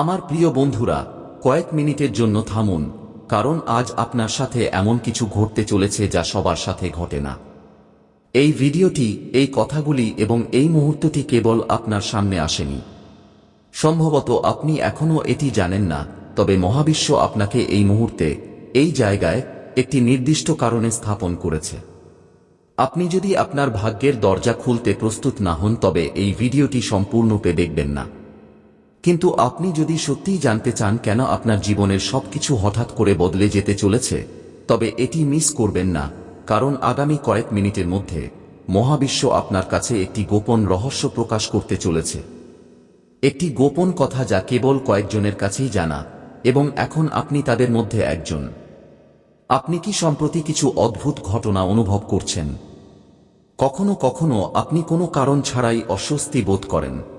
আমার প্রিয় বন্ধুরা, কয়েক মিনিটের জন্য থামুন, কারণ আজ আপনার সাথে এমন কিছু ঘটতে চলেছে যা সবার সাথে ঘটে না। এই ভিডিওটি, এই কথাগুলি এবং এই মুহূর্তটি কেবল আপনার সামনে আসেনি। সম্ভবত আপনি এখনও এটি জানেন না, তবে মহাবিশ্ব আপনাকে এই মুহূর্তে, এই জায়গায়, একটি নির্দিষ্ট কারণে স্থাপন করেছে। আপনি যদি আপনার ভাগ্যের দরজা খুলতে প্রস্তুত না হন, তবে এই ভিডিওটি সম্পূর্ণরূপে দেখবেন না। কিন্তু আপনি যদি সত্যিই জানতে চান কেন আপনার জীবনের সবকিছু হঠাৎ করে বদলে যেতে চলেছে, তবে এটি মিস করবেন না, কারণ আগামী কয়েক মিনিটের মধ্যে মহাবিশ্ব আপনার কাছে একটি গোপন রহস্য প্রকাশ করতে চলেছে। একটি গোপন কথা যা কেবল কয়েকজনের কাছেই জানা, এবং এখন আপনি তাদের মধ্যে একজন। আপনি কি সম্প্রতি কিছু অদ্ভুত ঘটনা অনুভব করছেন? কখনো কখনো আপনি কোনো কারণ ছাড়াই অস্বস্তি বোধ করেন।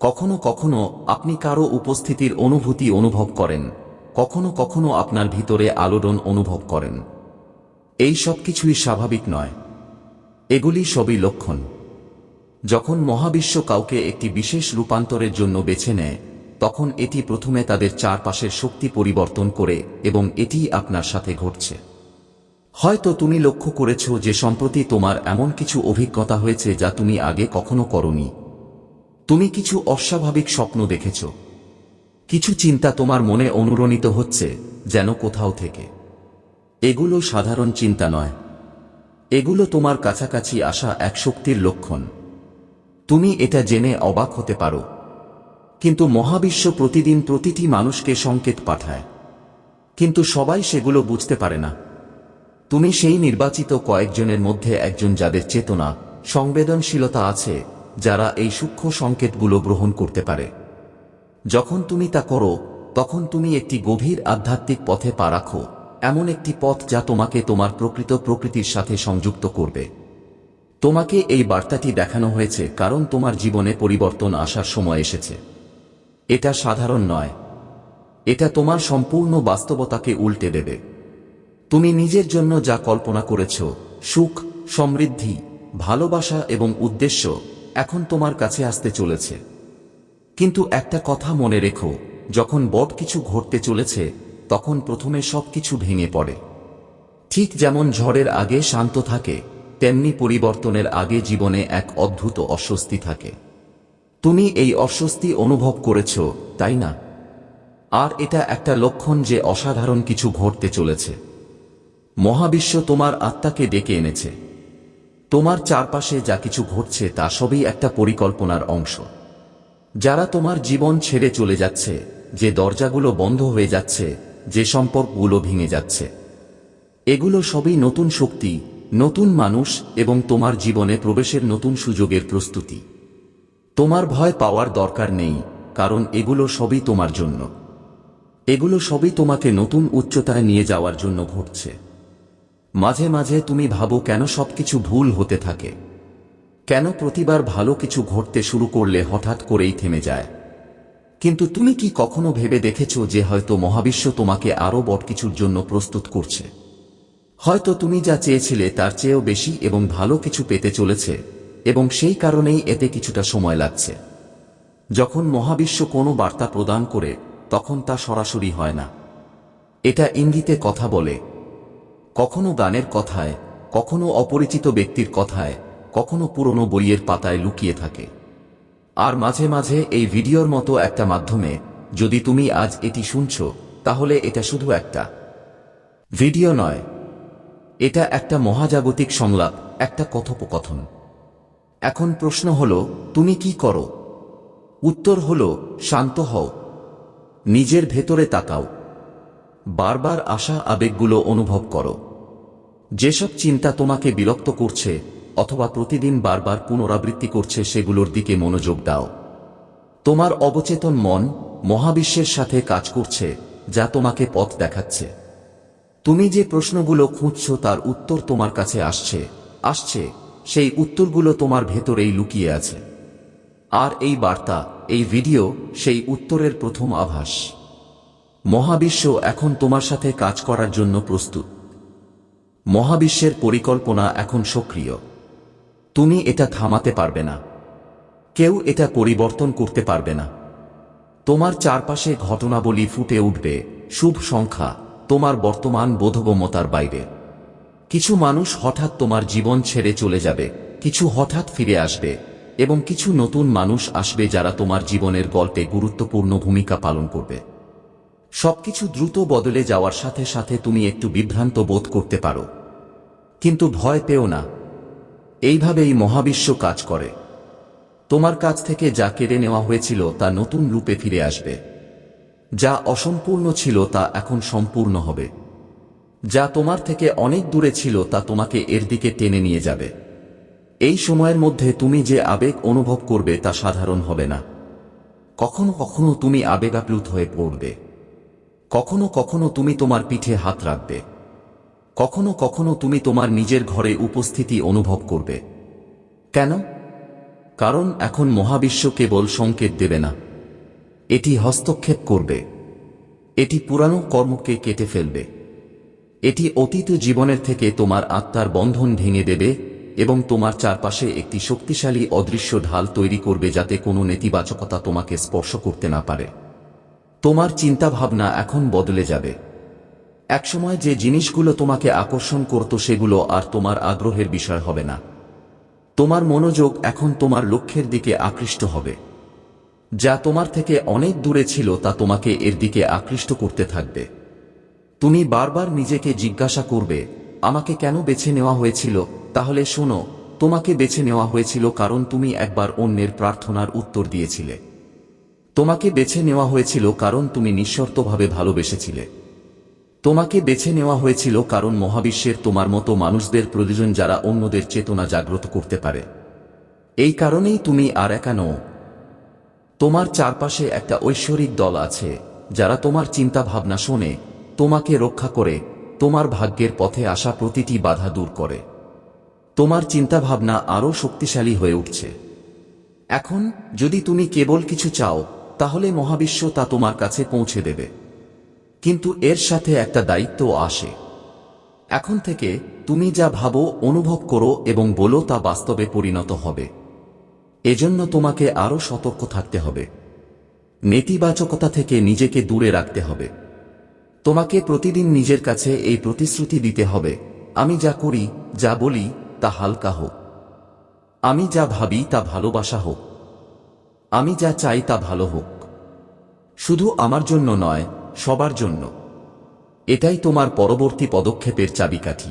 কখনো কখনো আপনি কারও উপস্থিতির অনুভূতি অনুভব করেন। কখনো কখনো আপনার ভিতরে আলোড়ন অনুভব করেন। এই সব কিছুই স্বাভাবিক নয়। এগুলি সবই লক্ষণ। যখন মহাবিশ্ব কাউকে একটি বিশেষ রূপান্তরের জন্য বেছে নেয়, তখন এটি প্রথমে তাদের চারপাশের শক্তি পরিবর্তন করে এবং এটি আপনার সাথে ঘটছে। হয়তো তুমি লক্ষ্য করেছ যে সম্প্রতি তোমার এমন কিছু অভিজ্ঞতা হয়েছে যা তুমি আগে কখনো করনি। তুমি কিছু অস্বাভাবিক স্বপ্ন দেখেছ। কিছু চিন্তা তোমার মনে অনুরণিত হচ্ছে, যেন কোথাও থেকে। এগুলো সাধারণ চিন্তা নয়। এগুলো তোমার কাছাকাছি আসা এক শক্তির লক্ষণ। তুমি এটা জেনে অবাক হতে পারো। কিন্তু মহাবিশ্ব প্রতিদিন প্রতিটি মানুষকে সংকেত পাঠায়। কিন্তু সবাই সেগুলো বুঝতে পারে না। তুমি সেই নির্বাচিত কয়েকজনের মধ্যে একজন যাদের চেতনা, সংবেদনশীলতা আছে যারা এই সূক্ষ্ম সংকেতগুলো গ্রহণ করতে পারে। যখন তুমি তা করো, তখন তুমি একটি গভীর আধ্যাত্মিক পথে পা রাখো, এমন একটি পথ যা তোমাকে তোমার প্রকৃত প্রকৃতির সাথে সংযুক্ত করবে। তোমাকে এই বার্তাটি দেখানো হয়েছে কারণ তোমার জীবনে পরিবর্তন আসার সময় এসেছে। এটা সাধারণ নয়। এটা তোমার সম্পূর্ণ বাস্তবতাকে উল্টে দেবে। তুমি নিজের জন্য যা কল্পনা করেছ, সুখ, সমৃদ্ধি, ভালোবাসা এবং উদ্দেশ্য এখন তোমার কাছে আসতে চলেছে। কিন্তু একটা কথা মনে রেখো, যখন বট কিছু ঘটতে চলেছে, তখন প্রথমে সবকিছু ভেঙে পড়ে। ঠিক যেমন ঝড়ের আগে শান্ত থাকে, তেমনি পরিবর্তনের আগে জীবনে এক অদ্ভুত অস্বস্তি থাকে। তুমি এই অস্বস্তি অনুভব করেছ, তাই না? আর এটা একটা লক্ষণ যে অসাধারণ কিছু ঘটতে চলেছে। মহাবিশ্ব তোমার আত্মাকে ডেকে এনেছে। তোমার চারপাশে যা কিছু ঘটছে তা সবই একটা পরিকল্পনার অংশ। যারা তোমার জীবন ছেড়ে চলে যাচ্ছে, যে দরজাগুলো বন্ধ হয়ে যাচ্ছে, যে সম্পর্কগুলো ভেঙে যাচ্ছে, এগুলো সবই নতুন শক্তি, নতুন মানুষ এবং তোমার জীবনে প্রবেশের নতুন সুযোগের প্রস্তুতি। তোমার ভয় পাওয়ার দরকার নেই, কারণ এগুলো সবই তোমার জন্য। এগুলো সবই তোমাকে নতুন উচ্চতায় নিয়ে যাওয়ার জন্য ঘটছে। মাঝে মাঝে তুমি ভাবো কেন সবকিছু ভুল হতে থাকে। কেন প্রতিবার ভালো কিছু ঘটতে শুরু করলে হঠাৎ করেই থেমে যায়? কিন্তু তুমি কি কখনো ভেবে দেখেছ যে হয়তো মহাবিশ্ব তোমাকে আরও বড় কিছুর জন্য প্রস্তুত করছে? হয়তো তুমি যা চেয়েছিলে তার চেয়েও বেশি এবং ভালো কিছু পেতে চলেছে এবং সেই কারণেই এতে কিছুটা সময় লাগছে। যখন মহাবিশ্ব কোনো বার্তা প্রদান করে, তখন তা সরাসরি হয় না। এটা ইঙ্গিতে কথা বলে কখনো গানের কথায়, কখনো অপরিচিত ব্যক্তির কথায়, কখনো পুরনো বইয়ের পাতায় লুকিয়ে থাকে। আর মাঝে মাঝে এই ভিডিওর মতো একটা মাধ্যমে যদি তুমি আজ এটি শুনছ, তাহলে এটা শুধু একটা। ভিডিও নয়, এটা একটা মহাজাগতিক সংলাপ, একটা কথোপকথন। এখন প্রশ্ন হল, তুমি কি করো? উত্তর হল, শান্ত হও। নিজের ভেতরে তাকাও। বারবার আসা আবেগগুলো অনুভব করো। যেসব চিন্তা তোমাকে বিরক্ত করছে, অথবা প্রতিদিন বারবার পুনরাবৃত্তি করছে, সেগুলোর দিকে মনোযোগ দাও। তোমার অবচেতন মন মহাবিশ্বের সাথে কাজ করছে, যা তোমাকে পথ দেখাচ্ছে। তুমি যে প্রশ্নগুলো খুঁজছ, তার উত্তর তোমার কাছে আসছে আসছে, সেই উত্তরগুলো তোমার ভেতরেই লুকিয়ে আছে। আর এই বার্তা, এই ভিডিও, সেই উত্তরের প্রথম আভাস। মহাবিশ্ব এখন তোমার সাথে কাজ করার জন্য প্রস্তুত। মহাবিশ্বের পরিকল্পনা এখন সক্রিয়। তুমি এটা থামাতে পারবে না। কেউ এটা পরিবর্তন করতে পারবে না। তোমার চারপাশে ঘটনাবলী ফুটে উঠবে, শুভ সংখ্যা, তোমার বর্তমান বোধগম্যতার বাইরে। কিছু মানুষ হঠাৎ তোমার জীবন ছেড়ে চলে যাবে, কিছু হঠাৎ ফিরে আসবে, এবং কিছু নতুন মানুষ আসবে যারা তোমার জীবনের গল্পে গুরুত্বপূর্ণ ভূমিকা পালন করবে। সবকিছু দ্রুত বদলে যাওয়ার সাথে সাথে তুমি একটু বিভ্রান্ত বোধ করতে পারো। কিন্তু ভয় পেও না। এইভাবেই মহাবিশ্ব কাজ করে। তোমার কাছ থেকে যা কেড়ে নেওয়া হয়েছিল তা নতুন রূপে ফিরে আসবে। যা অসম্পূর্ণ ছিল তা এখন সম্পূর্ণ হবে। যা তোমার থেকে অনেক দূরে ছিল তা তোমাকে এর দিকে টেনে নিয়ে যাবে। এই সময়ের মধ্যে তুমি যে আবেগ অনুভব করবে তা সাধারণ হবে না। কখনো কখনো তুমি আবেগাপ্লুত হয়ে পড়বে। কখনো কখনো তুমি তোমার পিঠে হাত রাখবে। কখনো কখনো তুমি তোমার নিজের ঘরে উপস্থিতি অনুভব করবে। কেন? কারণ এখন মহাবিশ্ব কেবল সংকেত দেবে না। এটি হস্তক্ষেপ করবে। এটি পুরানো কর্মকে কেটে ফেলবে। এটি অতীত জীবনের থেকে তোমার আত্মার বন্ধন ভেঙে দেবে এবং তোমার চারপাশে একটি শক্তিশালী অদৃশ্য ঢাল তৈরি করবে যাতে কোনো নেতিবাচকতা তোমাকে স্পর্শ করতে না পারে। তোমার চিন্তাভাবনা এখন বদলে যাবে। একসময় যে জিনিসগুলো তোমাকে আকর্ষণ করত সেগুলো আর তোমার আগ্রহের বিষয় হবে না। তোমার মনোযোগ এখন তোমার লক্ষ্যের দিকে আকৃষ্ট হবে। যা তোমার থেকে অনেক দূরে ছিল তা তোমাকে এর দিকে আকৃষ্ট করতে থাকবে। তুমি বারবার নিজেকে জিজ্ঞাসা করবে, আমাকে কেন বেছে নেওয়া হয়েছিল? তাহলে শোনো, তোমাকে বেছে নেওয়া হয়েছিল কারণ তুমি একবার অন্যের প্রার্থনার উত্তর দিয়েছিলে। তোমাকে বেছে নেওয়া হয়েছিল কারণ তুমি নিঃশর্তভাবে ভালোবেসেছিলে। তোমাকে বেছে নেওয়া হয়েছিল কারণ মহাবিশ্বের তোমার মতো মানুষদের প্রয়োজন যারা অন্যদের চেতনা জাগ্রত করতে পারে। এই কারণেই তুমি আর একা নও। তোমার চারপাশে একটা ঐশ্বরিক দল আছে, যারা তোমার চিন্তা ভাবনা শোনে, তোমাকে রক্ষা করে, তোমার ভাগ্যের পথে আসা প্রতিটি বাধা দূর করে। তোমার চিন্তাভাবনা আরও শক্তিশালী হয়ে উঠছে। এখন, যদি তুমি কেবল কিছু চাও তাহলে মহাবিশ্ব তা তোমার কাছে পৌঁছে দেবে। কিন্তু এর সাথে একটা দায়িত্ব আসে। এখন থেকে তুমি যা ভাবো, অনুভব করো এবং বলো তা বাস্তবে পরিণত হবে। এজন্য তোমাকে আরও সতর্ক থাকতে হবে। নেতিবাচকতা থেকে নিজেকে দূরে রাখতে হবে। তোমাকে প্রতিদিন নিজের কাছে এই প্রতিশ্রুতি দিতে হবে, আমি যা করি, যা বলি, তা হালকা হোক। আমি যা ভাবি, তা ভালোবাসা হোক। আমি যা চাই তা ভালো হোক। শুধু আমার জন্য নয়, সবার জন্য। এটাই তোমার পরবর্তী পদক্ষেপের চাবিকাঠি।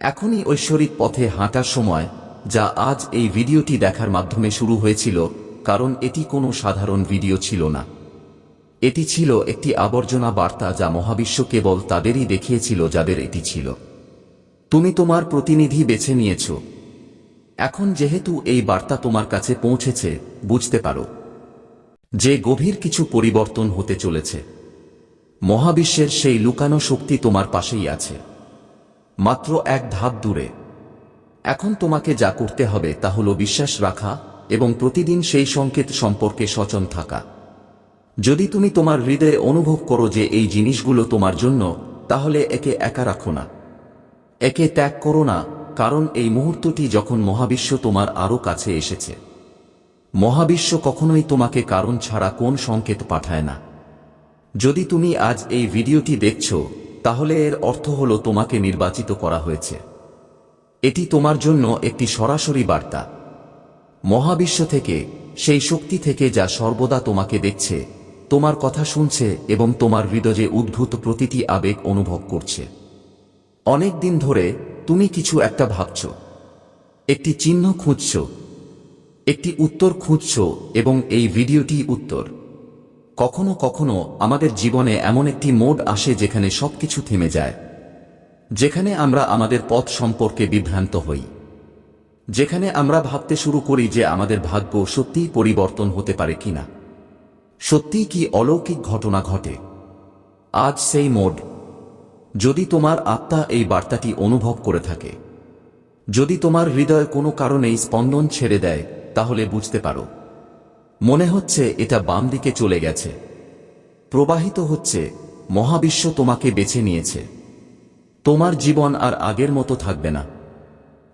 এখনই ঐশ্বরিক পথে হাঁটার সময়, যা আজ এই ভিডিওটি দেখার মাধ্যমে শুরু হয়েছিল, কারণ এটি কোনো সাধারণ ভিডিও ছিল না। এটি ছিল একটি আবর্জনা বার্তা যা মহাবিশ্ব কেবল তাদেরই দেখিয়েছিল যাদের এটি ছিল। তুমি তোমার প্রতিনিধি বেছে নিয়েছ এখন যেহেতু এই বার্তা তোমার কাছে পৌঁছেছে, বুঝতে পারো। যে গভীর কিছু পরিবর্তন হতে চলেছে। মহাবিশ্বের সেই লুকানো শক্তি তোমার পাশেই আছে। মাত্র এক ধাপ দূরে। এখন তোমাকে যা করতে হবে তা হল বিশ্বাস রাখা এবং প্রতিদিন সেই সংকেত সম্পর্কে সচন থাকা। যদি তুমি তোমার হৃদয়ে অনুভব করো যে এই জিনিসগুলো তোমার জন্য, তাহলে একে একা রাখো না। একে ত্যাগ করো না। কারণ এই মুহূর্তটি যখন মহাবিশ্ব তোমার আরও কাছে এসেছে। মহাবিশ্ব কখনোই তোমাকে কারণ ছাড়া কোন সংকেত পাঠায় না। যদি তুমি আজ এই ভিডিওটি দেখছ, তাহলে এর অর্থ হল তোমাকে নির্বাচিত করা হয়েছে। এটি তোমার জন্য একটি সরাসরি বার্তা। মহাবিশ্ব থেকে, সেই শক্তি থেকে যা সর্বদা তোমাকে দেখছে, তোমার কথা শুনছে এবং তোমার হৃদয়ে উদ্ভূত প্রতিটি আবেগ অনুভব করছে। অনেক দিন ধরে তুমি কিছু একটা ভাবছ। একটি চিহ্ন খুঁজছ। একটি উত্তর খুঁজছ এবং এই ভিডিওটি উত্তর। কখনো কখনো আমাদের জীবনে এমন একটি মোড আসে যেখানে সবকিছু থেমে যায়। যেখানে আমরা আমাদের পথ সম্পর্কে বিভ্রান্ত হই। যেখানে আমরা ভাবতে শুরু করি যে আমাদের ভাগ্য সত্যিই পরিবর্তন হতে পারে কিনা। সত্যিই কি অলৌকিক ঘটনা ঘটে? আজ সেই মোড যদি তোমার আত্মা এই বার্তাটি অনুভব করে থাকে। যদি তোমার হৃদয় কোনো কারণেই স্পন্দন ছেড়ে দেয়, তাহলে বুঝতে পারো। মনে হচ্ছে এটা বাম দিকে চলে গেছে। প্রবাহিত হচ্ছে, মহাবিশ্ব তোমাকে বেছে নিয়েছে। তোমার জীবন আর আগের মতো থাকবে না।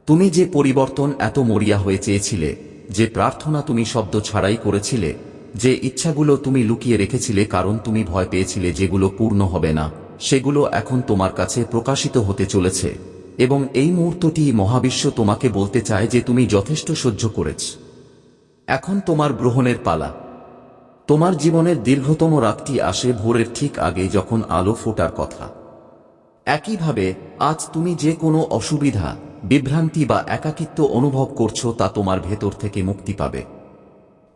তুমি যে পরিবর্তন এত মরিয়া হয়ে চেয়েছিলে, যে প্রার্থনা তুমি শব্দ ছাড়াই করেছিলে, যে ইচ্ছাগুলো তুমি লুকিয়ে রেখেছিলে কারণ তুমি ভয় পেয়েছিলে যেগুলো পূর্ণ হবে না। সেগুলো এখন তোমার কাছে প্রকাশিত হতে চলেছে, এবং এই মুহূর্তটি মহাবিশ্ব তোমাকে বলতে চায় যে তুমি যথেষ্ট সহ্য করেছ। এখন তোমার গ্রহণের পালা। তোমার জীবনের দীর্ঘতম রাতটি আসে ভোরের ঠিক আগে যখন আলো ফোটার কথা। একইভাবে, আজ তুমি যে কোনো অসুবিধা, বিভ্রান্তি বা একাকিত্ব অনুভব করছ তা তোমার ভেতর থেকে মুক্তি পাবে।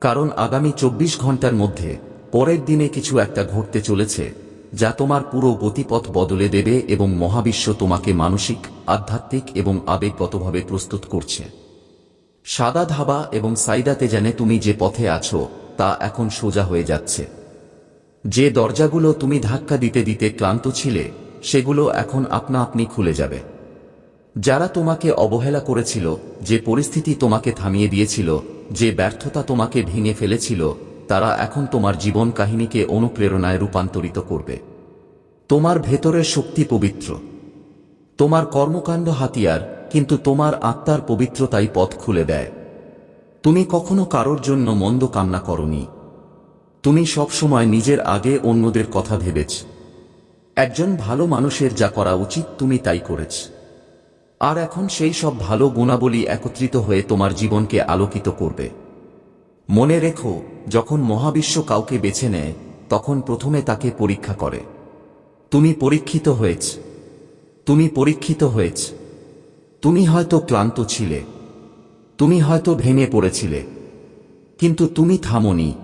কারণ আগামী চব্বিশ ঘণ্টার মধ্যে, পরের দিনে কিছু একটা ঘটতে চলেছে যা তোমার পুরো গতিপথ বদলে দেবে এবং মহাবিশ্ব তোমাকে মানসিক, আধ্যাত্মিক এবং আবেগগতভাবে প্রস্তুত করছে। সাদা ধাবা এবং সাইদাতে জানে তুমি যে পথে আছো, তা এখন সোজা হয়ে যাচ্ছে। যে দরজাগুলো তুমি ধাক্কা দিতে দিতে ক্লান্ত ছিলে, সেগুলো এখন আপনা আপনি খুলে যাবে। যারা তোমাকে অবহেলা করেছিল, যে পরিস্থিতি তোমাকে থামিয়ে দিয়েছিল, যে ব্যর্থতা তোমাকে ভেঙে ফেলেছিল তারা এখন তোমার জীবন কাহিনীকে অনুপ্রেরণায় রূপান্তরিত করবে। তোমার ভেতরের শক্তি পবিত্র। তোমার কর্মকাণ্ড হাতিয়ার, কিন্তু তোমার আত্মার পবিত্রতাই পথ খুলে দেয়। তুমি কখনো কারোর জন্য মন্দ কামনা করনি। তুমি সবসময় নিজের আগে অন্যদের কথা ভেবেছ। একজন ভালো মানুষের যা করা উচিত তুমি তাই করেছ। আর এখন সেই সব ভালো গুণাবলী একত্রিত হয়ে তোমার জীবনকে আলোকিত করবে। মনে রেখো, যখন মহাবিশ্ব কাউকে বেছে নেয়, তখন প্রথমে তাকে পরীক্ষা করে। তুমি পরীক্ষিত হয়েছ। তুমি পরীক্ষিত হয়েছ। তুমি হয়তো ক্লান্ত ছিলে। তুমি হয়তো ভেঙে পড়েছিলে। কিন্তু তুমি থামনি।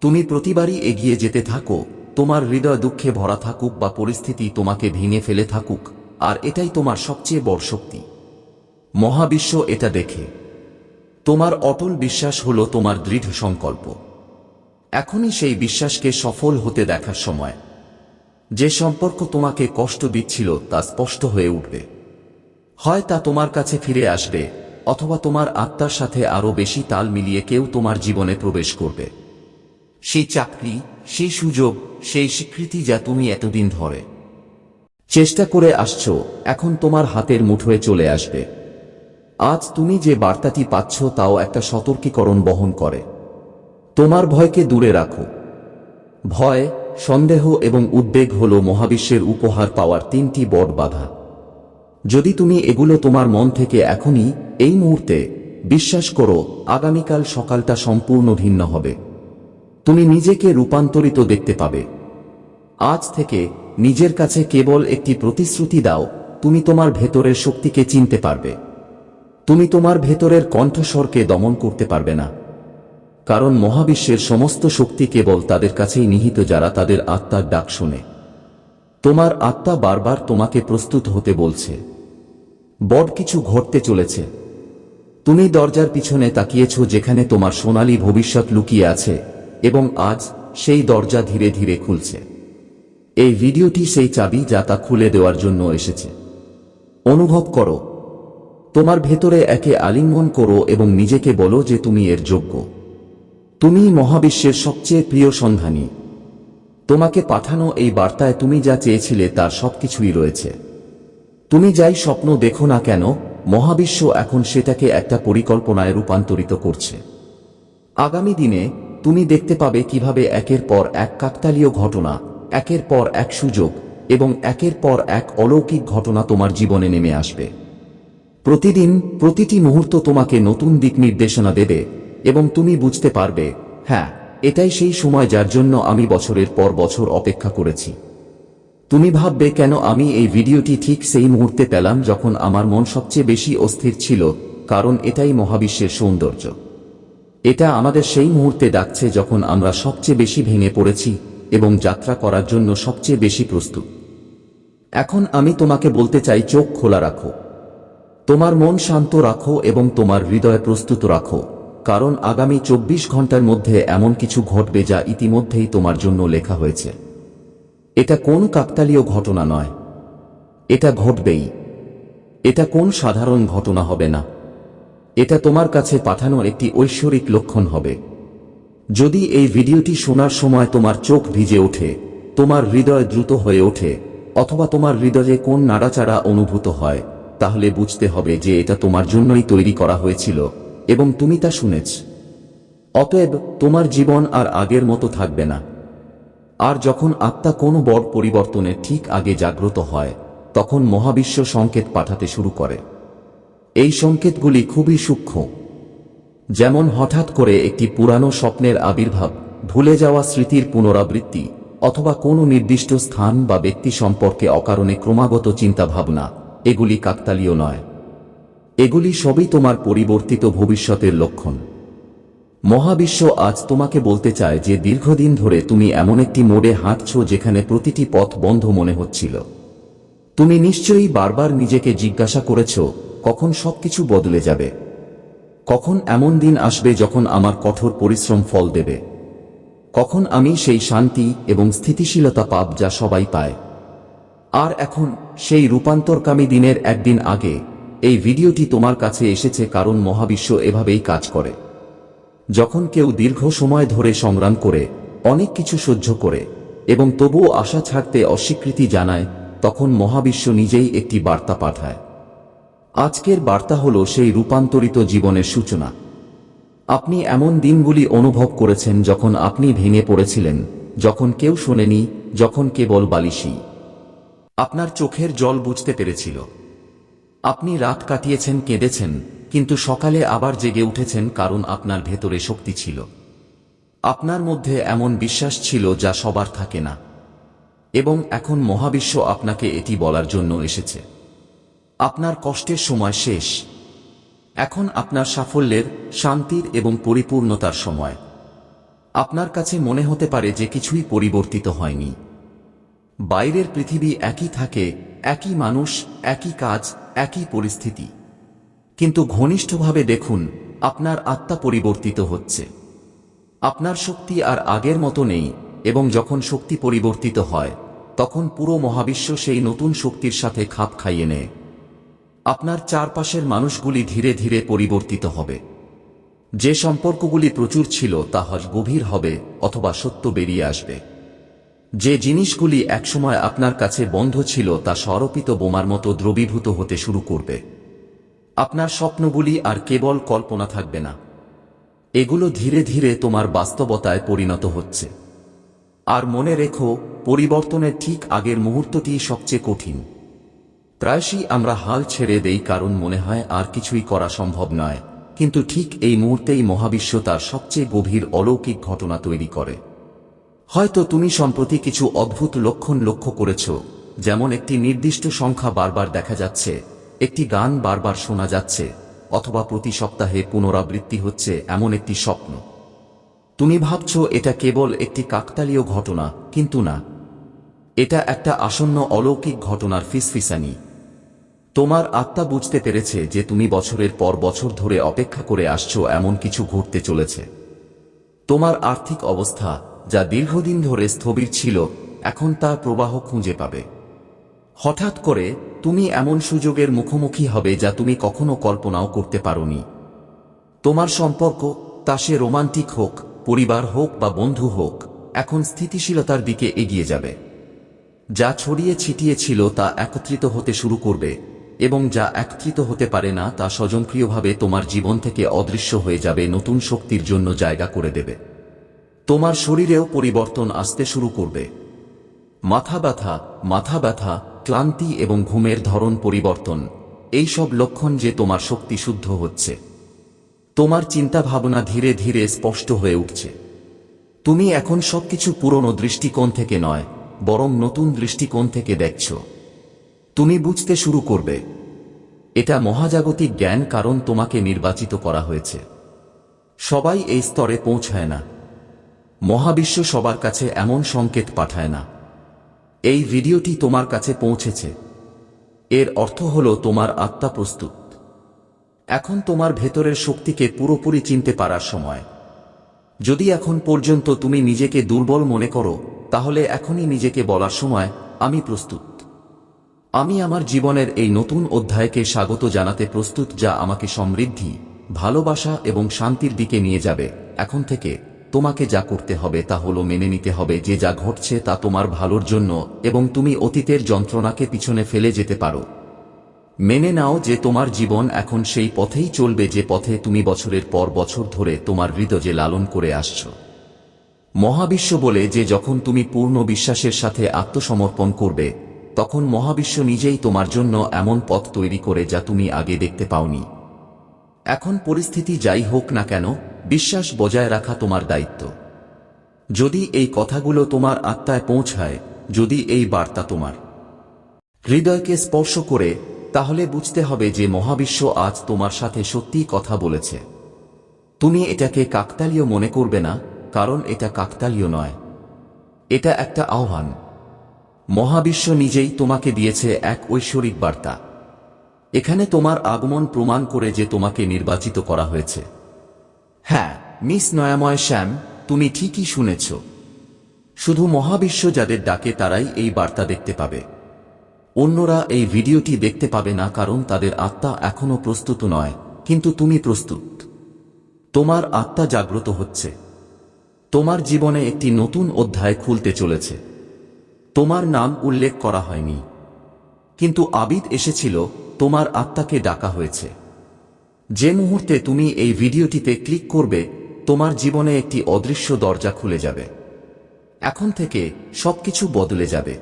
তুমি প্রতিবারই এগিয়ে যেতে থাকো, তোমার হৃদয় দুঃখে ভরা থাকুক বা পরিস্থিতি তোমাকে ভেঙে ফেলে থাকুক, আর এটাই তোমার সবচেয়ে বড় শক্তি। মহাবিশ্ব এটা দেখে। তোমার অটল বিশ্বাস হল তোমার দৃঢ় সংকল্প। এখনই সেই বিশ্বাসকে সফল হতে দেখার সময়। যে সম্পর্ক তোমাকে কষ্ট দিচ্ছিল তা স্পষ্ট হয়ে উঠবে। হয় তা তোমার কাছে ফিরে আসবে, অথবা তোমার আত্মার সাথে আরও বেশি তাল মিলিয়ে কেউ তোমার জীবনে প্রবেশ করবে। সেই চাকরি সেই সুযোগ সেই স্বীকৃতি যা তুমি এতদিন ধরে। চেষ্টা করে আসছো, এখন তোমার হাতের মুঠোয় চলে আসবে। আজ তুমি যে বার্তাটি পাচ্ছ তাও একটা সতর্কীকরণ বহন করে। তোমার ভয়কে দূরে রাখো। ভয়, সন্দেহ এবং উদ্বেগ হল মহাবিশ্বের উপহার পাওয়ার তিনটি বড় বাধা। যদি তুমি এগুলো তোমার মন থেকে এখনই, এই মুহূর্তে, বিশ্বাস করো, আগামীকাল সকালটা সম্পূর্ণ ভিন্ন হবে। তুমি নিজেকে রূপান্তরিত দেখতে পাবে। আজ থেকে, নিজের কাছে কেবল একটি প্রতিশ্রুতি দাও, তুমি তোমার ভেতরের শক্তিকে চিনতে পারবে। তুমি তোমার ভেতরের কণ্ঠস্বরকে দমন করতে পারবে না। কারণ মহাবিশ্বের সমস্ত শক্তি কেবল তাদের কাছেই নিহিত যারা তাদের আত্মার ডাক শোনে। তোমার আত্মা বারবার তোমাকে প্রস্তুত হতে বলছে। বড় কিছু ঘটতে চলেছে। তুমি দরজার পিছনে তাকিয়েছ যেখানে তোমার সোনালী ভবিষ্যৎ লুকিয়ে আছে এবং আজ সেই দরজা ধীরে ধীরে খুলছে। এই ভিডিওটি সেই চাবি যা তা খুলে দেওয়ার জন্য এসেছে। অনুভব করো তোমার ভেতরে একে আলিঙ্গন করো এবং নিজেকে বলো যে তুমি এর যোগ্য। তুমি মহাবিশ্বের সবচেয়ে প্রিয় সন্ধানী। তোমাকে পাঠানো এই বার্তায় তুমি যা চেয়েছিলে তার সবকিছুই রয়েছে। তুমি যাই স্বপ্ন দেখো না কেন, মহাবিশ্ব এখন সেটাকে একটা পরিকল্পনায় রূপান্তরিত করছে। আগামী দিনে তুমি দেখতে পাবে কীভাবে একের পর এক কাকতালীয় ঘটনা, একের পর এক সুযোগ এবং একের পর এক অলৌকিক ঘটনা তোমার জীবনে নেমে আসবে। প্রতিদিন প্রতিটি মুহূর্ত তোমাকে নতুন দিক নির্দেশনা দেবে এবং তুমি বুঝতে পারবে হ্যাঁ এটাই সেই সময় যার জন্য আমি বছরের পর বছর অপেক্ষা করেছি। তুমি ভাববে, কেন আমি এই ভিডিওটি ঠিক সেই মুহূর্তে পেলাম যখন আমার মন সবচেয়ে বেশি অস্থির ছিল, কারণ এটাই মহাবিশ্বের সৌন্দর্য। এটা আমাদের সেই মুহূর্তে ডাকছে যখন আমরা সবচেয়ে বেশি ভেঙে পড়েছি এবং যাত্রা করার জন্য সবচেয়ে বেশি প্রস্তুত। এখন আমি তোমাকে বলতে চাই, চোখ খোলা রাখো। তোমার মন শান্ত রাখো এবং তোমার হৃদয় প্রস্তুত রাখো, কারণ আগামী চব্বিশ ঘণ্টার মধ্যে এমন কিছু ঘটবে যা ইতিমধ্যেই তোমার জন্য লেখা হয়েছে। এটা কোন কাকতালীয় ঘটনা নয়। এটা ঘটবেই। এটা কোন সাধারণ ঘটনা হবে না। এটা তোমার কাছে পাঠানো একটি ঐশ্বরিক লক্ষণ হবে। যদি এই ভিডিওটি শোনার সময় তোমার চোখ ভিজে ওঠে, তোমার হৃদয় দ্রুত হয়ে ওঠে, অথবা তোমার হৃদয়ে কোন নাড়াচাড়া অনুভূত হয় তাহলে বুঝতে হবে যে এটা তোমার জন্যই তৈরি করা হয়েছিল, এবং তুমি তা শুনেছ। অতএব তোমার জীবন আর আগের মতো থাকবে না। আর যখন আত্মা কোনো বড় পরিবর্তনের ঠিক আগে জাগ্রত হয়, তখন মহাবিশ্ব সংকেত পাঠাতে শুরু করে। এই সংকেতগুলি খুবই সূক্ষ্ম। যেমন হঠাৎ করে একটি পুরানো স্বপ্নের আবির্ভাব, ভুলে যাওয়া স্মৃতির পুনরাবৃত্তি, অথবা কোনো নির্দিষ্ট স্থান বা ব্যক্তি সম্পর্কে অকারণে ক্রমাগত চিন্তাভাবনা এগুলি কাকতালীয় নয়। এগুলি সবই তোমার পরিবর্তিত ভবিষ্যতের লক্ষণ। মহাবিশ্ব আজ তোমাকে বলতে চায় যে দীর্ঘদিন ধরে তুমি এমন একটি মোড়ে হাঁটছ যেখানে প্রতিটি পথ বন্ধ মনে হচ্ছিল। তুমি নিশ্চয়ই বারবার নিজেকে জিজ্ঞাসা করেছ, কখন সবকিছু বদলে যাবে? কখন এমন দিন আসবে যখন আমার কঠোর পরিশ্রম ফল দেবে? কখন আমি সেই শান্তি এবং স্থিতিশীলতা পাব যা সবাই পায়? আর এখন সেই রূপান্তরকামী দিনের একদিন আগে, এই ভিডিওটি তোমার কাছে এসেছে কারণ মহাবিশ্ব এভাবেই কাজ করে। যখন কেউ দীর্ঘ সময় ধরে সংগ্রাম করে, অনেক কিছু সহ্য করে, এবং তবুও আশা ছাড়তে অস্বীকৃতি জানায়, তখন মহাবিশ্ব নিজেই একটি বার্তা পাঠায়। আজকের বার্তা হল সেই রূপান্তরিত জীবনের সূচনা। আপনি এমন দিনগুলি অনুভব করেছেন যখন আপনি ভেঙে পড়েছিলেন, যখন কেউ শোনেনি, যখন কেবল বালিশি আপনার চোখের জল বুঝতে পেরেছিল। আপনি রাত কাটিয়েছেন, কেঁদেছেন, কিন্তু সকালে আবার জেগে উঠেছেন কারণ আপনার ভেতরে শক্তি ছিল। আপনার মধ্যে এমন বিশ্বাস ছিল যা সবার থাকে না। এবং এখন মহাবিশ্ব আপনাকে এটি বলার জন্য এসেছে। আপনার কষ্টের সময় শেষ। এখন আপনার সাফল্যের, শান্তির এবং পরিপূর্ণতার সময়। আপনার কাছে মনে হতে পারে যে কিছুই পরিবর্তিত হয়নি। বাইরের পৃথিবী একই থাকে, একই মানুষ, একই কাজ, একই পরিস্থিতি। কিন্তু ঘনিষ্ঠভাবে দেখুন, আপনার আত্মা পরিবর্তিত হচ্ছে। আপনার শক্তি আর আগের মতো নেই, এবং যখন শক্তি পরিবর্তিত হয়, তখন পুরো মহাবিশ্ব সেই নতুন শক্তির সাথে খাপ খাইয়ে নেয়। আপনার চারপাশের মানুষগুলি ধীরে ধীরে পরিবর্তিত হবে। যে সম্পর্কগুলি প্রচুর ছিল, তা হয় গভীর হবে, অথবা সত্য বেরিয়ে আসবে। যে জিনিসগুলি একসময় আপনার কাছে বন্ধ ছিল তা সরপিত বোমার মতো দ্রবীভূত হতে শুরু করবে। আপনার স্বপ্নগুলি আর কেবল কল্পনা থাকবে না। এগুলো ধীরে ধীরে তোমার বাস্তবতায় পরিণত হচ্ছে। আর মনে রেখো, পরিবর্তনের ঠিক আগের মুহূর্তটি সবচেয়ে কঠিন। প্রায়শই আমরা হাল ছেড়ে দেই কারণ মনে হয় আর কিছুই করা সম্ভব নয়। কিন্তু ঠিক এই মুহূর্তেই মহাবিশ্ব তার সবচেয়ে গভীর অলৌকিক ঘটনা তৈরি করে। হয়তো তুমি সম্প্রতি কিছু অদ্ভুত লক্ষণ লক্ষ্য করেছ, যেমন একটি নির্দিষ্ট সংখ্যা বারবার দেখা যাচ্ছে, একটি গান বারবার শোনা যাচ্ছে, অথবা প্রতি সপ্তাহে পুনরাবৃত্তি হচ্ছে এমন একটি স্বপ্ন। তুমি ভাবছ এটা কেবল একটি কাকতালীয় ঘটনা, কিন্তু না। এটা একটা আসন্ন অলৌকিক ঘটনার ফিসফিসানি। তোমার আত্মা বুঝতে পেরেছে যে তুমি বছরের পর বছর ধরে অপেক্ষা করে আসছো এমন কিছু ঘটতে চলেছে। তোমার আর্থিক অবস্থা যা দীর্ঘদিন ধরে স্থবির ছিল, এখন তার প্রবাহ খুঁজে পাবে। হঠাৎ করে তুমি এমন সুযোগের মুখোমুখি হবে যা তুমি কখনো কল্পনাও করতে পারোনি। তোমার সম্পর্ক, তা সে রোমান্টিক হোক, পরিবার হোক বা বন্ধু হোক, এখন স্থিতিশীলতার দিকে এগিয়ে যাবে। যা ছড়িয়ে ছিটিয়ে ছিল তা একত্রিত হতে শুরু করবে, এবং যা একত্রিত হতে পারে না তা স্বজনক্রিয়ভাবে তোমার জীবন থেকে অদৃশ্য হয়ে যাবে, নতুন শক্তির জন্য জায়গা করে দেবে। তোমার শরীরেও পরিবর্তন আসতে শুরু করবে। মাথা ব্যথা মাথা ব্যথা, ক্লান্তি এবং ঘুমের ধরন পরিবর্তন, এই সব লক্ষণ যে তোমার শক্তি শুদ্ধ হচ্ছে। তোমার চিন্তা ভাবনা ধীরে ধীরে স্পষ্ট হয়ে উঠছে। তুমি এখন সবকিছু পুরনো দৃষ্টিকোণ থেকে নয়, বরং নতুন দৃষ্টিকোণ থেকে দেখছ। তুমি বুঝতে শুরু করবে। এটা মহাজাগতিক জ্ঞান কারণ তোমাকে নির্বাচিত করা হয়েছে। সবাই এই স্তরে পৌঁছায় না। মহাবিশ্ব সবার কাছে এমন সংকেত পাঠায় না। এই ভিডিওটি তোমার কাছে পৌঁছেছে। এর অর্থ হল তোমার আত্মা প্রস্তুত। এখন তোমার ভেতরের শক্তিকে পুরোপুরি চিনতে পারার সময়। যদি এখন পর্যন্ত তুমি নিজেকে দুর্বল মনে করো, তাহলে এখনই নিজেকে বলার সময়, আমি প্রস্তুত। আমি আমার জীবনের এই নতুন অধ্যায়কে স্বাগত জানাতে প্রস্তুত যা আমাকে সমৃদ্ধি, ভালোবাসা এবং শান্তির দিকে নিয়ে যাবে, এখন থেকে। তোমাকে যা করতে হবে তা হলো মেনে নিতে হবে যে যা ঘটছে তা তোমার ভালোর জন্য এবং তুমি অতীতের যন্ত্রণাকে পিছনে ফেলে যেতে পারো। মেনে নাও যে তোমার জীবন এখন সেই পথেই চলবে যে পথে তুমি বছরের পর বছর ধরে তোমার হৃদয়ে লালন করে আসছো। মহাবিশ্ব বলে যে যখন তুমি পূর্ণ বিশ্বাসের সাথে আত্মসমর্পণ করবে, তখন মহাবিশ্ব নিজেই তোমার জন্য এমন পথ তৈরি করে যা তুমি আগে দেখতে পাওনি। এখন পরিস্থিতি যাই হোক না কেন, বিশ্বাস বজায় রাখা তোমার দায়িত্ব। যদি এই কথাগুলো তোমার আত্মায় পৌঁছায়, যদি এই বার্তা তোমার হৃদয়কে স্পর্শ করে, তাহলে বুঝতে হবে যে মহাবিশ্ব আজ তোমার সাথে সত্যিই কথা বলেছে। তুমি এটাকে কাকতালীয় মনে করবে না, কারণ এটা কাকতালীয় নয়। এটা একটা আহ্বান। মহাবিশ্ব নিজেই তোমাকে দিয়েছে এক ঐশ্বরিক বার্তা। এখানে তোমার আগমন প্রমাণ করে যে তোমাকে নির্বাচিত করা হয়েছে। হ্যাঁ মিস নয়াময় শ্যাম, তুমি ঠিকই শুনেছ। শুধু মহাবিশ্ব যাদের ডাকে তারাই এই বার্তা দেখতে পাবে। অন্যরা এই ভিডিওটি দেখতে পাবে না কারণ তাদের আত্মা এখনও প্রস্তুত নয়, কিন্তু তুমি প্রস্তুত। তোমার আত্মা জাগ্রত হচ্ছে। তোমার জীবনে একটি নতুন অধ্যায় খুলতে চলেছে। তোমার নাম উল্লেখ করা হয়নি। কিন্তু আবিদ এসেছিল, তোমার আত্মাকে ডাকা হয়েছে। যে মুহূর্তে তুমি এই ভিডিওটিতে ক্লিক করবে, তোমার জীবনে একটি অদৃশ্য দরজা খুলে যাবে। এখন থেকে সবকিছু বদলে যাবে।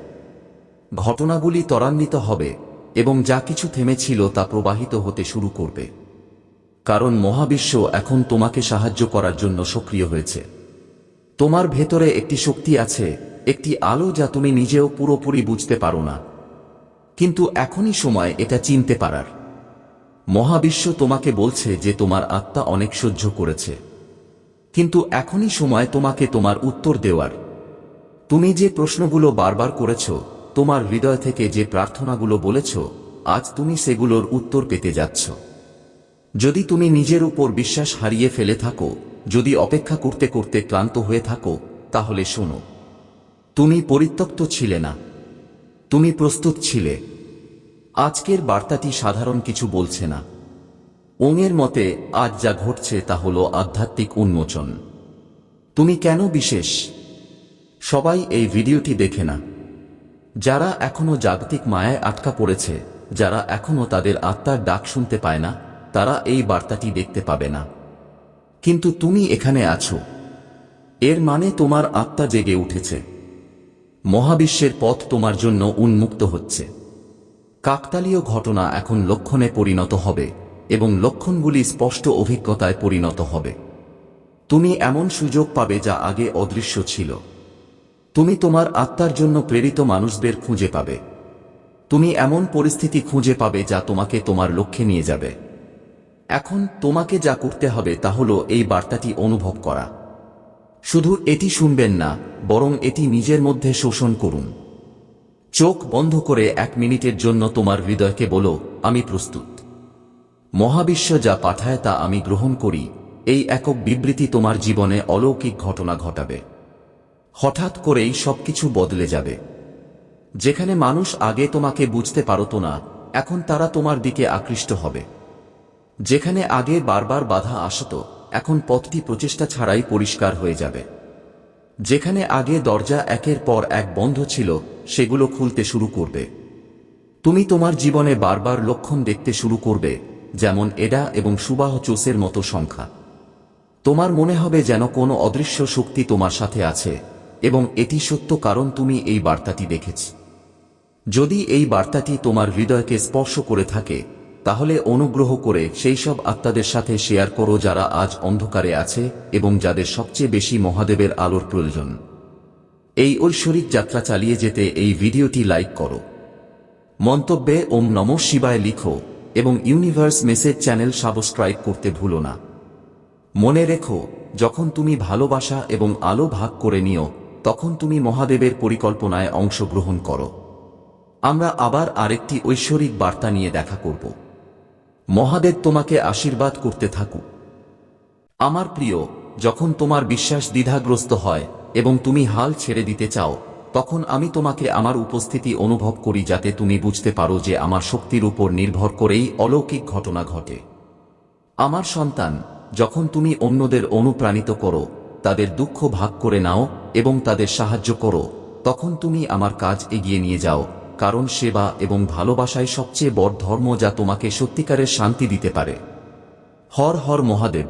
ঘটনাগুলি ত্বরান্বিত হবে এবং যা কিছু থেমেছিল তা প্রবাহিত হতে শুরু করবে। কারণ মহাবিশ্ব এখন তোমাকে সাহায্য করার জন্য সক্রিয় হয়েছে। তোমার ভেতরে একটি শক্তি আছে, একটি আলো যা তুমি নিজেও পুরোপুরি বুঝতে পারো না। কিন্তু এখনই সময় এটা চিনতে পারার। মহাবিশ্ব তোমাকে বলছে যে তোমার আত্মা অনেক সহ্য করেছে। কিন্তু এখনই সময় তোমাকে তোমার উত্তর দেওয়ার। তুমি যে প্রশ্নগুলো বারবার করেছ, তোমার হৃদয় থেকে যে প্রার্থনাগুলো বলেছ, আজ তুমি সেগুলোর উত্তর পেতে যাচ্ছ। যদি তুমি নিজের উপর বিশ্বাস হারিয়ে ফেলে থাকো, যদি অপেক্ষা করতে করতে ক্লান্ত হয়ে থাকো, তাহলে শোনো। তুমি পরিত্যক্ত ছিলে না। তুমি প্রস্তুত ছিলে। আজকের বার্তাটি সাধারণ কিছু বলছে না। ওঙের মতে, আজ যা ঘটছে তা হল আধ্যাত্মিক উন্মোচন। তুমি কেন বিশেষ? সবাই এই ভিডিওটি দেখে না। যারা এখনও জাগতিক মায়ায় আটকা পড়েছে, যারা এখনও তাদের আত্মার ডাক শুনতে পায় না, তারা এই বার্তাটি দেখতে পাবে না। কিন্তু তুমি এখানে আছো। এর মানে তোমার আত্মা জেগে উঠেছে। মহাবিশ্বের পথ তোমার জন্য উন্মুক্ত হচ্ছে। কাকতালীয় ঘটনা এখন লক্ষণে পরিণত হবে এবং লক্ষণগুলি স্পষ্ট অভিজ্ঞতায় পরিণত হবে। তুমি এমন সুযোগ পাবে যা আগে অদৃশ্য ছিল। তুমি তোমার আত্মার জন্য প্রেরিত মানুষদের খুঁজে পাবে। তুমি এমন পরিস্থিতি খুঁজে পাবে যা তোমাকে তোমার লক্ষ্যে নিয়ে যাবে। এখন তোমাকে যা করতে হবে তা হল এই বার্তাটি অনুভব করা। শুধু এটি শুনবেন না, বরং এটি নিজের মধ্যে শোষণ করুন। চোখ বন্ধ করে এক মিনিটের জন্য তোমার হৃদয়কে বলো, আমি প্রস্তুত। মহাবিশ্ব যা পাঠায় তা আমি গ্রহণ করি, এই একক বিবৃতি তোমার জীবনে অলৌকিক ঘটনা ঘটাবে। হঠাৎ করেই সবকিছু বদলে যাবে। যেখানে মানুষ আগে তোমাকে বুঝতে পারত না, এখন তারা তোমার দিকে আকৃষ্ট হবে। যেখানে আগে বারবার বাধা আসত এখন পথটি প্রচেষ্টা ছাড়াই পরিষ্কার হয়ে যাবে। যেখানে আগে দরজা একের পর এক বন্ধ ছিল, সেগুলো খুলতে শুরু করবে। তুমি তোমার জীবনে বারবার লক্ষণ দেখতে শুরু করবে, যেমন এডা এবং সুবাহ চোসের মতো সংখ্যা। তোমার মনে হবে যেন কোনো অদৃশ্য শক্তি তোমার সাথে আছে, এবং এটি সত্য কারণ তুমি এই বার্তাটি দেখেছ। যদি এই বার্তাটি তোমার হৃদয়কে স্পর্শ করে থাকে তাহলে অনুগ্রহ করে সেই সব আত্মাদের সাথে শেয়ার করো যারা আজ অন্ধকারে আছে এবং যাদের সবচেয়ে বেশি মহাদেবের আলোর প্রয়োজন। এই ঐশ্বরিক যাত্রা চালিয়ে যেতে এই ভিডিওটি লাইক করো। মন্তব্যে ওম নম শিবায় লিখো এবং ইউনিভার্স মেসেজ চ্যানেল সাবস্ক্রাইব করতে ভুলো না। মনে রেখো, যখন তুমি ভালোবাসা এবং আলো ভাগ করে নিও, তখন তুমি মহাদেবের পরিকল্পনায় অংশগ্রহণ করো। আমরা আবার আরেকটি ঐশ্বরিক বার্তা নিয়ে দেখা করব। মহাদেব তোমাকে আশীর্বাদ করতে থাকুক। আমার প্রিয়, যখন তোমার বিশ্বাস দ্বিধাগ্রস্ত হয় এবং তুমি হাল ছেড়ে দিতে চাও, তখন আমি তোমাকে আমার উপস্থিতি অনুভব করি যাতে তুমি বুঝতে পারো যে আমার শক্তির উপর নির্ভর করেই অলৌকিক ঘটনা ঘটে। আমার সন্তান, যখন তুমি অন্যদের অনুপ্রাণিত করো, তাদের দুঃখ ভাগ করে নাও এবং তাদের সাহায্য করো, তখন তুমি আমার কাজ এগিয়ে নিয়ে যাও। কারণ সেবা এবং ভালোবাসাই সবচেয়ে বড় ধর্ম যা তোমাকে সত্যিকারের শান্তি দিতে পারে। হর হর মহাদেব।